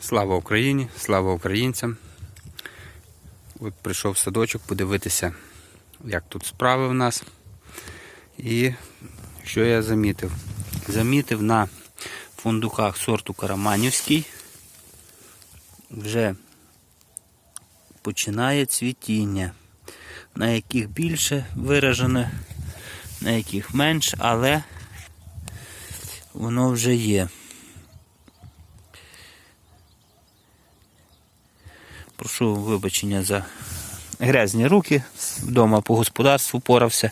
Слава Україні, слава українцям. От прийшов в садочок подивитися, як тут справи в нас. І що я замітив? Замітив на фундуках сорту Караманівський. Вже починає цвітіння, на яких більше виражено, на яких менш, але воно вже є. Прошу вибачення за грязні руки. Вдома по господарству порався.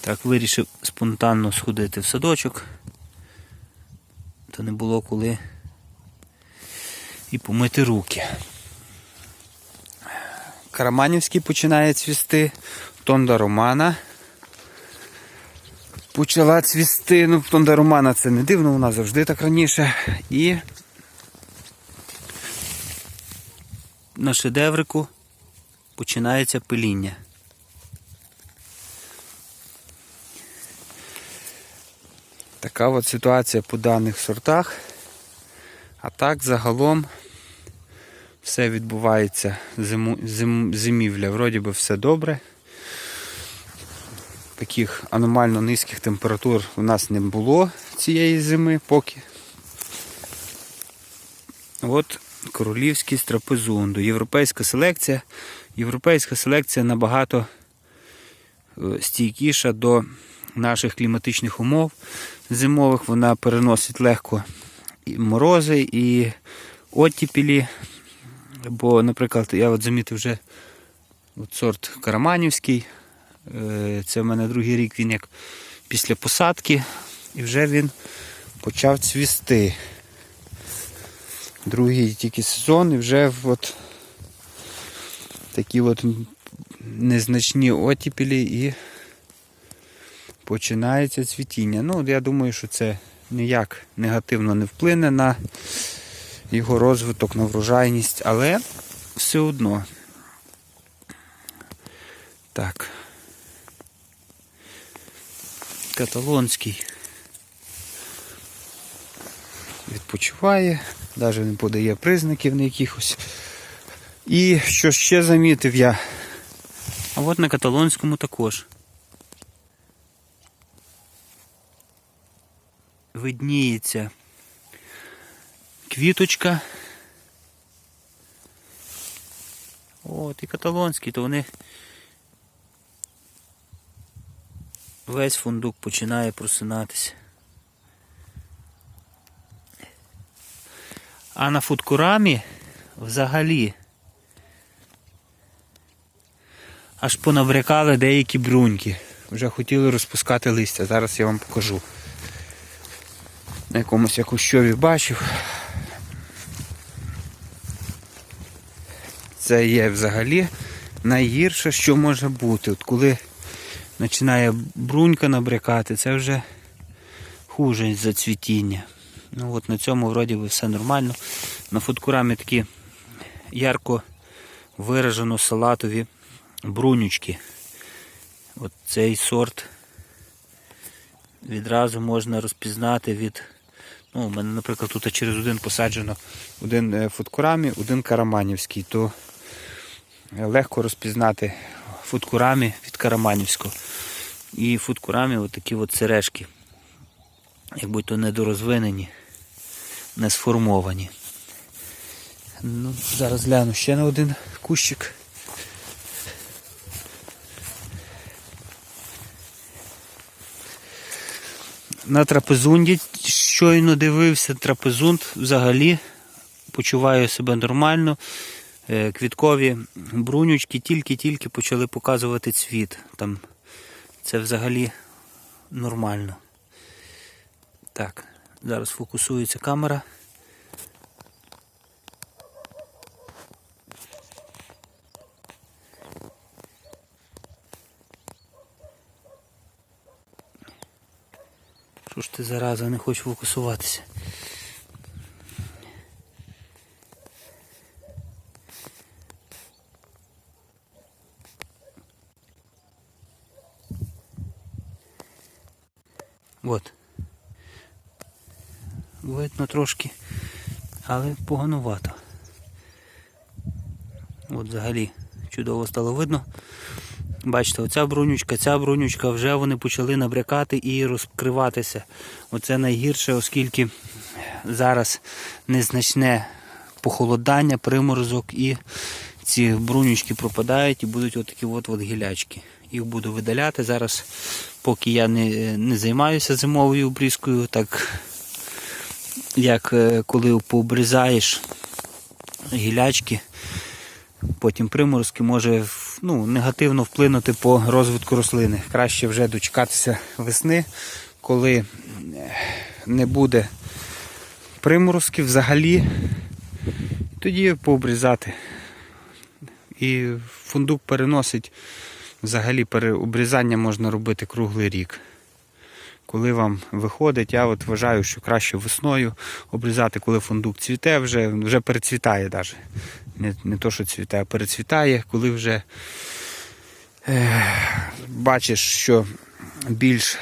Так, вирішив спонтанно сходити в садочок. Та не було коли і помити руки. Караманівський починає цвісти, Тонда Романа. Почала цвісти, ну, Тонда Романа це не дивно, вона завжди так раніше. І на шедеврику починається пиління. Така от ситуація по даних сортах. А так загалом все відбувається зиму, зим, зимівля. Вроді би все добре. Таких аномально низьких температур у нас не було цієї зими поки. От королівський з трапезунду. Європейська селекція. Європейська селекція набагато е, стійкіша до наших кліматичних умов зимових. Вона переносить легко і морози, і оттіпілі. Бо, наприклад, я от замітив вже от сорт Караманівський. Е, Це в мене другий рік він як після посадки, і вже він почав цвісти. Другий тільки сезон і вже от такі от незначні оттіпілі і починається цвітіння. Ну, я думаю, що це ніяк негативно не вплине на його розвиток, на врожайність, але все одно. Так. Каталонський відпочиває, навіть не подає признаків на якихось. І що ще замітив я? А от на каталонському також. Видніється квіточка. От, і каталонський, то вони весь фундук починає просинатися. А на фудкурамі взагалі аж понабрякали деякі бруньки. Вже хотіли розпускати листя. Зараз я вам покажу. На якомусь я кущові бачив. Це є взагалі найгірше, що може бути. От коли починає брунька набрякати, це вже хуже за цвітіння. Ну от На цьому вроді би все нормально. На фудкурамі такі ярко виражено салатові брунючки. От цей сорт відразу можна розпізнати від. Ну, У мене, наприклад, тут через один посаджено один е, фудкурамі, один караманівський, то легко розпізнати фудкурамі від караманівського. І фудкурамі отакі от сережки, як будь-то недорозвинені, не сформовані. Ну, Зараз гляну ще на один кущик. На трапезунді щойно дивився, трапезунд взагалі почуває себе нормально. Е, Квіткові брунючки тільки-тільки почали показувати цвіт. Там Це взагалі нормально. Так, зараз фокусується камера. Що ж ти зараза не хочеш фокусуватися? От. Видно трошки але поганувато. От взагалі чудово стало видно. Бачите, оця брунючка, ця брунючка, вже вони почали набрякати і розкриватися. Оце найгірше, оскільки зараз незначне похолодання, приморозок і ці брунючки пропадають і будуть отакі от, от гілячки. Їх буду видаляти. Зараз, поки я не, не займаюся зимовою обрізкою, так як е, коли пообрізаєш гілячки, потім приморозки може ну, негативно вплинути по розвитку рослини. Краще вже дочекатися весни, коли е, не буде приморозків взагалі, тоді пообрізати. І фундук переносить, взагалі переобрізання можна робити круглий рік. Коли вам виходить, я от вважаю, що краще весною обрізати, коли фундук цвіте, вже, вже перецвітає навіть. Не, не то, що цвіте, а перецвітає, коли вже е, бачиш, що більш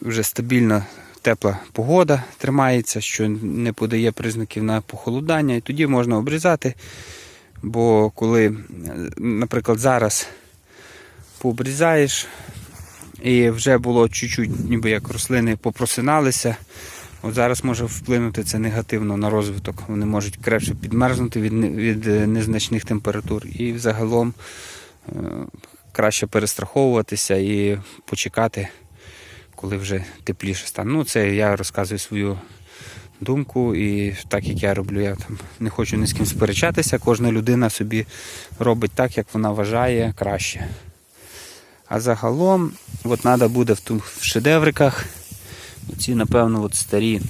вже стабільна тепла погода тримається, що не подає признаків на похолодання, і тоді можна обрізати. Бо коли, наприклад, зараз пообрізаєш, і вже було чуть-чуть, ніби як рослини попросиналися. От зараз може вплинути це негативно на розвиток. Вони можуть крепше підмерзнути від, від е, незначних температур. І взагалом е, краще перестраховуватися і почекати, коли вже тепліше стане. Ну, це я розказую свою думку, і так як я роблю, я там не хочу ні з ким сперечатися. Кожна людина собі робить так, як вона вважає краще. А загалом, от треба буде в, в шедевриках ці, напевно, от старі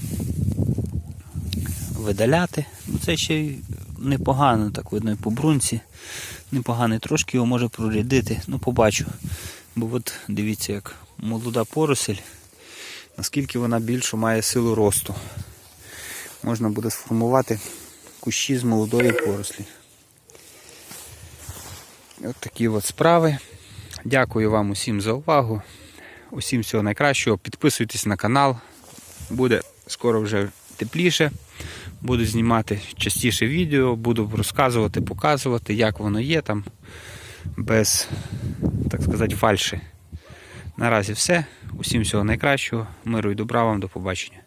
видаляти. Ну, це ще й непогано, так видно і по брунці. Непоганий, трошки його може прорядити. Ну, побачу. Бо от дивіться, як молода поросель, наскільки вона більшу має силу росту. Можна буде сформувати кущі з молодої порослі. От такі от справи. Дякую вам усім за увагу. Усім всього найкращого. Підписуйтесь на канал. Буде скоро вже тепліше. Буду знімати частіше відео, буду розказувати, показувати, як воно є там, без, так сказати, фальші. Наразі все. Усім всього найкращого. Миру і добра вам, до побачення.